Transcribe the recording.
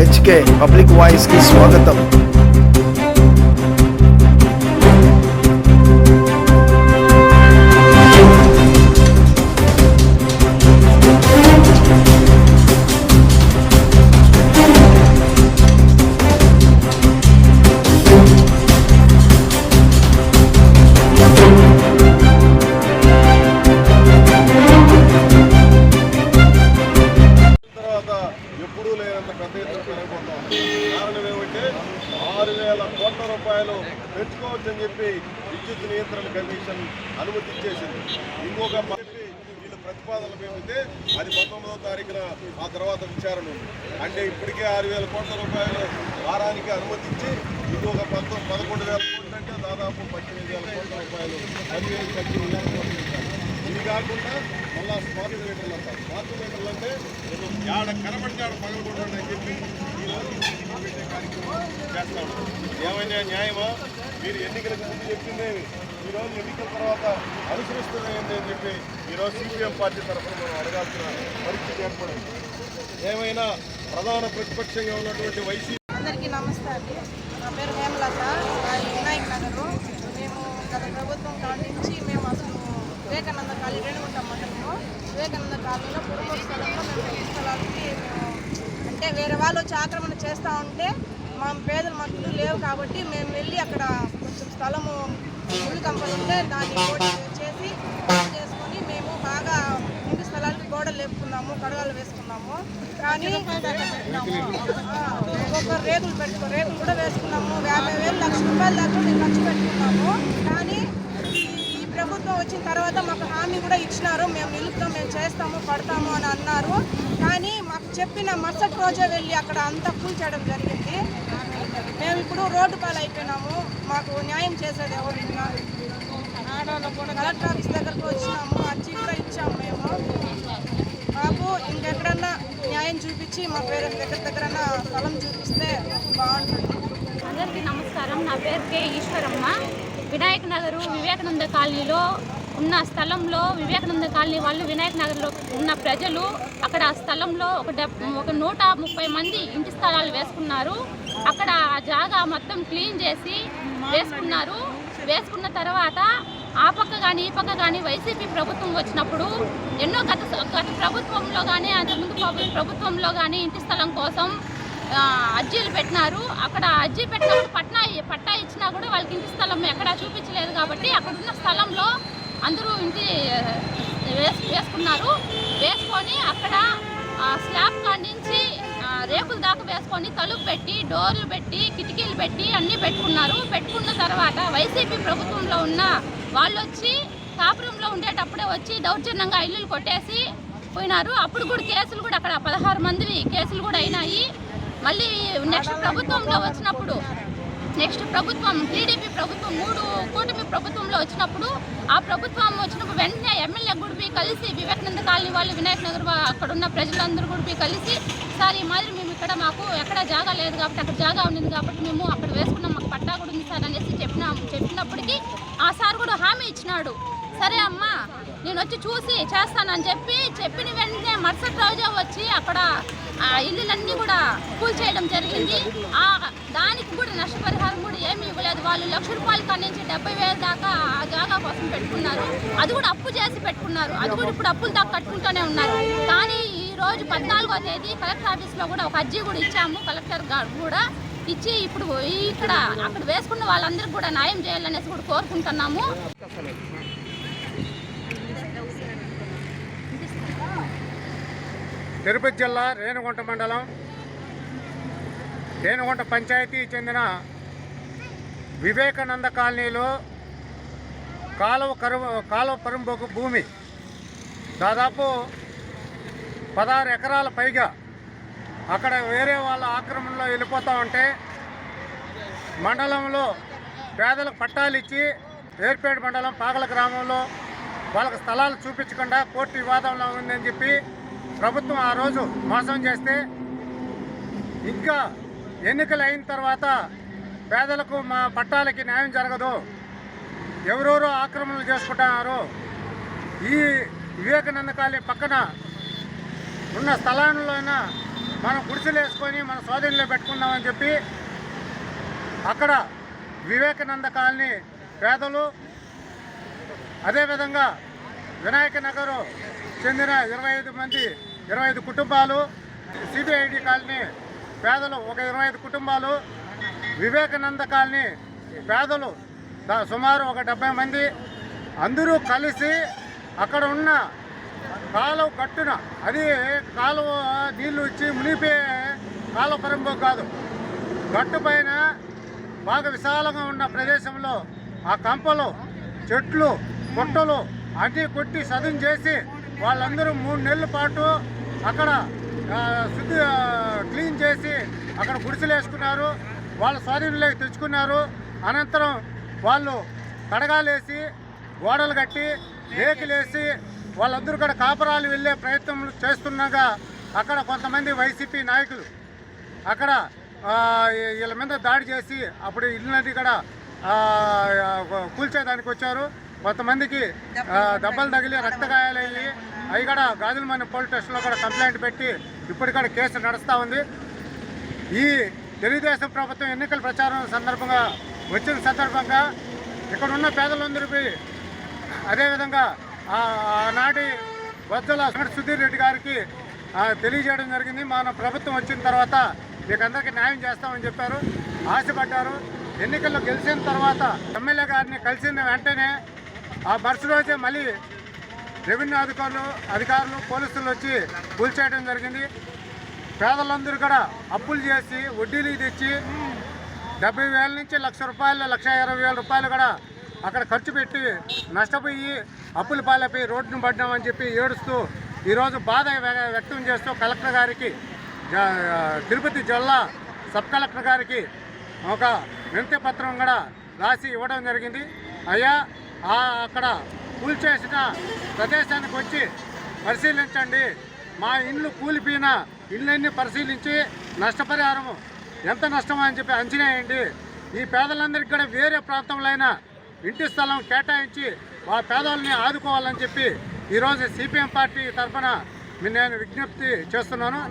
HK public voice కి స్వాగతం రూపాయలు పెంచుకోవచ్చని చెప్పి విద్యుత్ నియంత్రణ కమిషన్ అనుమతి ఇచ్చేసింది. ఇంకొక చెప్పి వీళ్ళు ప్రతిపాదనలు ఏమైతే అది పంతొమ్మిదవ తారీఖున ఆ తర్వాత విచారణ ఉంది. అంటే ఇప్పటికే ఆరు వేల కోట్ల రూపాయలు వారానికి అనుమతించి ఇంకొక పంతొమ్మిది పదకొండు వేల కోట్లు అంటే దాదాపు పద్దెనిమిది వేల కోట్ల రూపాయలు పదివేలు పద్దెనిమిది వేల కోట్లు ఇది కాకుండా మళ్ళా స్మార్ట్ మీటర్లు అంటారు. స్మార్ట్ మీటర్లు అంటే ఆడ కనబడితే ఆడ పగలకూడదు అని చెప్పి ఈరోజు పెట్టే కార్యక్రమం చేస్తాం ఏమైనా న్యాయమా? మీరు ఎన్నికలకు ముందు చెప్పిందేమి? ఈరోజు ఎన్నికల తర్వాత అనుసరిస్తున్నది అని చెప్పి ఈరోజు సిపిఎం పార్టీ తరఫున మనం అడగాల్సిన పరిస్థితి ఏర్పడింది. ఏమైనా ప్రధాన ప్రతిపక్షంగా ఉన్నటువంటి వైసీపీ అందరికీ నమస్తే అండి. నా పేరు హేమలత. వినాయక్ నగర్. మేము గత ప్రభుత్వం కాడి నుంచి మేము అసలు వివేకానంద కాలనీ రేణుగుంట మండలంలో వివేకానంద కాలనీలో కుటుంబ స్థలంలో మేము పెళ్ళి స్థలాలకి అంటే వేరే వాళ్ళు వచ్చి ఆక్రమణ చేస్తూ ఉంటే మా పేదల మక్కులు లేవు కాబట్టి మేము వెళ్ళి అక్కడ కొంచెం స్థలము ఇల్లు కంపెనీ ఉంటే దాన్ని చేసి చేసుకొని మేము బాగా ఇంటి స్థలాలకి గోడలు లేపుకున్నాము కడగాలు వేసుకున్నాము. కానీ ఒక్కొక్క రేకులు పెట్టుకో రేకులు కూడా వేసుకున్నాము. యాభై వేలు లక్ష రూపాయల దాకా మేము ఖర్చు పెట్టుకున్నాము కానీ ఈ ఈ ప్రభుత్వం వచ్చిన తర్వాత మాకు హామీ కూడా ఇచ్చినారు. మేము నిలుపుతాం మేము చేస్తాము పడతాము అని అన్నారు. కానీ మాకు చెప్పిన మరుసటి రోజే వెళ్ళి అక్కడ అంతా కూల్చేయడం జరిగింది. మేము ఇప్పుడు రోడ్డు పాలు అయిపోయినాము మాకు న్యాయం చేసేది ఎవరు కలెక్టర్ ఆఫీస్ దగ్గరకు వచ్చినాము. అర్జీ కూడా ఇచ్చాము మేము. మాకు ఇంకెక్కడన్నా న్యాయం చూపించి మా పేరెంట్ దగ్గర దగ్గరన్నా స్థలం చూపిస్తే బాగుంటుంది. అందరికీ నమస్కారం. నా పేరు కే ఈశ్వరమ్మ. వినాయక నగరు వివేకానంద కాలనీలో ఉన్న స్థలంలో వివేకానంద కాలనీ వాళ్ళు వినాయక నగర్లో ఉన్న ప్రజలు అక్కడ ఆ స్థలంలో ఒక డెబ్ ఒక నూట ముప్పై మంది ఇంటి స్థలాలు వేసుకున్నారు. అక్కడ ఆ జాగా మొత్తం క్లీన్ చేసి వేసుకున్నారు. వేసుకున్న తర్వాత ఆ పక్క కానీ ఈ పక్క కానీ వైసీపీ ప్రభుత్వం వచ్చినప్పుడు ఎన్నో గత గత ప్రభుత్వంలో కానీ అంతకుముందు ప్రభుత్వంలో కానీ ఇంటి స్థలం కోసం అర్జీలు పెట్టినారు. అక్కడ అర్జీ పెట్టినప్పుడు పట్టా పట్టా ఇచ్చినా కూడా వాళ్ళకి ఇంటి స్థలం ఎక్కడా చూపించలేదు కాబట్టి అక్కడ ఉన్న స్థలంలో అందరూ ఇంటి వేసు వేసుకున్నారు. వేసుకొని అక్కడ స్లాబ్ కాండించి రేకుల దాకా వేసుకొని తలుపు పెట్టి డోర్లు పెట్టి కిటికీలు పెట్టి అన్నీ పెట్టుకున్నారు. పెట్టుకున్న తర్వాత వైసీపీ ప్రభుత్వంలో ఉన్న వాళ్ళు వచ్చి కాపురంలో ఉండేటప్పుడే వచ్చి దౌర్జన్యంగా ఇల్లులు కొట్టేసి పోయినారు. అప్పుడు కూడా కేసులు కూడా అక్కడ పదహారు మందివి కేసులు కూడా అయినాయి. మళ్ళీ నెక్స్ట్ ప్రభుత్వంలో వచ్చినప్పుడు నెక్స్ట్ ప్రభుత్వం టీడీపీ ప్రభుత్వం మూడు కూటమి ప్రభుత్వంలో వచ్చినప్పుడు ఆ ప్రభుత్వం వచ్చినప్పుడు వెంటనే ఎమ్మెల్యే గుడిపి కలిసి వివేకానంద కాలనీ వాళ్ళు వినాయక నగర్ అక్కడ ఉన్న ప్రజలందరూ గుడిపి కలిసి సార్ ఈ మాదిరి మేము ఇక్కడ మాకు ఎక్కడ జాగా లేదు కాబట్టి అక్కడ జాగా ఉండింది కాబట్టి మేము అక్కడ వేసుకున్నాం మాకు పట్టా కూడా ఉంది సార్ అనేసి చెప్పినాం చెప్పినప్పటికీ ఆ సార్ కూడా హామీ ఇచ్చినాడు. సరే అమ్మా నేను వచ్చి చూసి చేస్తానని చెప్పి చెప్పిన వెంటనే మరుసటి రోజే వచ్చి అక్కడ ఆ ఇల్లులన్నీ కూడా కూల్ చేయడం జరిగింది. ఆ దానికి కూడా నష్టపరిహారం కూడా ఏమీ ఇవ్వలేదు. వాళ్ళు లక్ష రూపాయల కాడి నుంచి డెబ్బై వేల దాకా ఆ జాగా కోసం పెట్టుకున్నారు. అది కూడా అప్పు చేసి పెట్టుకున్నారు. అది కూడా ఇప్పుడు అప్పులు దాకా కట్టుకుంటూనే ఉన్నారు. కానీ ఈ రోజు పద్నాలుగో తేదీ కలెక్టర్ ఆఫీస్లో కూడా ఒక అర్జీ కూడా ఇచ్చాము. కలెక్టర్ గారు కూడా ఇచ్చి ఇప్పుడు ఇక్కడ అక్కడ వేసుకున్న వాళ్ళందరికీ కూడా న్యాయం చేయాలనేసి కూడా కోరుకుంటున్నాము. తిరుపతి జిల్లా రేణుగుంట మండలం రేణుగుంట పంచాయతీ చెందిన వివేకానంద కాలనీలో కాలువ కరువు కాలువ పరుంబొకు భూమి. దాదాపు పదహారు ఎకరాల పైగా అక్కడ వేరే వాళ్ళ ఆక్రమణలో వెళ్ళిపోతూ ఉంటే మండలంలో పేదలకు పట్టాలు ఇచ్చి ఏర్పేట మండలం పాగల గ్రామంలో వాళ్ళకి స్థలాలు చూపించకుండా కోర్టు వివాదంలో ఉందని చెప్పి ప్రభుత్వం ఆ రోజు మోసం చేస్తే ఇంకా ఎన్నికలు అయిన తర్వాత పేదలకు మా పట్టాలకి న్యాయం జరగదు. ఎవరెవరో ఆక్రమణలు చేసుకుంటున్నారు ఈ వివేకానంద కాలనీ పక్కన ఉన్న స్థలాల్లోన మనం గుడిసెలు వేసుకొని మన స్వాధీనంలో పెట్టుకుందామని చెప్పి అక్కడ వివేకానంద కాలనీ పేదలు అదేవిధంగా వినాయక నగరు చెందిన ఇరవై ఐదు మంది ఇరవై ఐదు కుటుంబాలు సిబిఐడి కాలనీ పేదలు ఒక ఇరవై ఐదు కుటుంబాలు వివేకానంద కాలనీ పేదలు సుమారు ఒక డెబ్బై మంది. అందరూ కలిసి అక్కడ ఉన్న కాలువ కట్టున అది కాలువ నీళ్ళు ఇచ్చి మునిపే కాలువ పరంభం కాదు. గట్టు పైన బాగా విశాలంగా ఉన్న ప్రదేశంలో ఆ కంపలు చెట్లు పుట్టలు అన్నీ కొట్టి సదును చేసి వాళ్ళందరూ మూడు నెలల పాటు అక్కడ శుద్ధి క్లీన్ చేసి అక్కడ గుడిసెలు వేసుకున్నారు. వాళ్ళ స్వాధీనంలోకి తెచ్చుకున్నారు. అనంతరం వాళ్ళు కడగాలేసి గోడలు కట్టి రేకులేసి వాళ్ళందరూ కూడా కాపురాలు వెళ్ళే ప్రయత్నం చేస్తుండగా అక్కడ కొంతమంది వైసీపీ నాయకులు అక్కడ వీళ్ళ మీద దాడి చేసి అప్పుడు ఇల్లునది కూడా కూల్చేదానికి వచ్చారు. కొంతమందికి దెబ్బలు తగిలి రక్తగాయాలయ్యి అవి కూడా గాజులమని పోలీస్ స్టేషన్లో కూడా కంప్లైంట్ పెట్టి ఇప్పటికడ కేసు నడుస్తూ ఉంది. ఈ తెలుగుదేశం ప్రభుత్వం ఎన్నికల ప్రచారం సందర్భంగా వచ్చిన సందర్భంగా ఇక్కడ ఉన్న పేదలందరికీ అదేవిధంగా ఆనాటి వద్దల సుధీర్ రెడ్డి గారికి తెలియజేయడం జరిగింది. మన ప్రభుత్వం వచ్చిన తర్వాత మీకు అందరికీ న్యాయం చేస్తామని చెప్పారు. ఆశపడ్డారు. ఎన్నికల్లో గెలిచిన తర్వాత ఎమ్మెల్యే గారిని కలిసిన వెంటనే ఆ మరుసటి రోజే మళ్ళీ రెవెన్యూ అధికారులు అధికారులు పోలీసులు వచ్చి కూల్చేయడం జరిగింది. పేదలందరూ కూడా అప్పులు చేసి వడ్డీలు తెచ్చి డెబ్బై వేల నుంచి లక్ష రూపాయలు లక్ష ఇరవై వేల రూపాయలు కూడా అక్కడ ఖర్చు పెట్టి నష్టపోయి అప్పులు పాలైపోయి రోడ్డును పడ్డామని చెప్పి ఏడుస్తూ ఈరోజు బాధ వ్యక్తం చేస్తూ కలెక్టర్ గారికి తిరుపతి జిల్లా సబ్ కలెక్టర్ గారికి ఒక వినతి పత్రం కూడా రాసి ఇవ్వడం జరిగింది. అయ్యా అక్కడ కూల్చేసిన ప్రదేశానికి వచ్చి పరిశీలించండి. మా ఇండ్లు కూలిపోయిన ఇళ్ళన్నీ పరిశీలించి నష్టపరిహారం ఎంత నష్టమో అని చెప్పి అంచనా వేయండి. ఈ పేదలందరికీ కూడా వేరే ప్రాంతంలో అయినా ఇంటి స్థలం కేటాయించి ఆ పేదవాళ్ళని ఆదుకోవాలని చెప్పి ఈరోజు సిపిఎం పార్టీ తరఫున నేను విజ్ఞప్తి చేస్తున్నాను.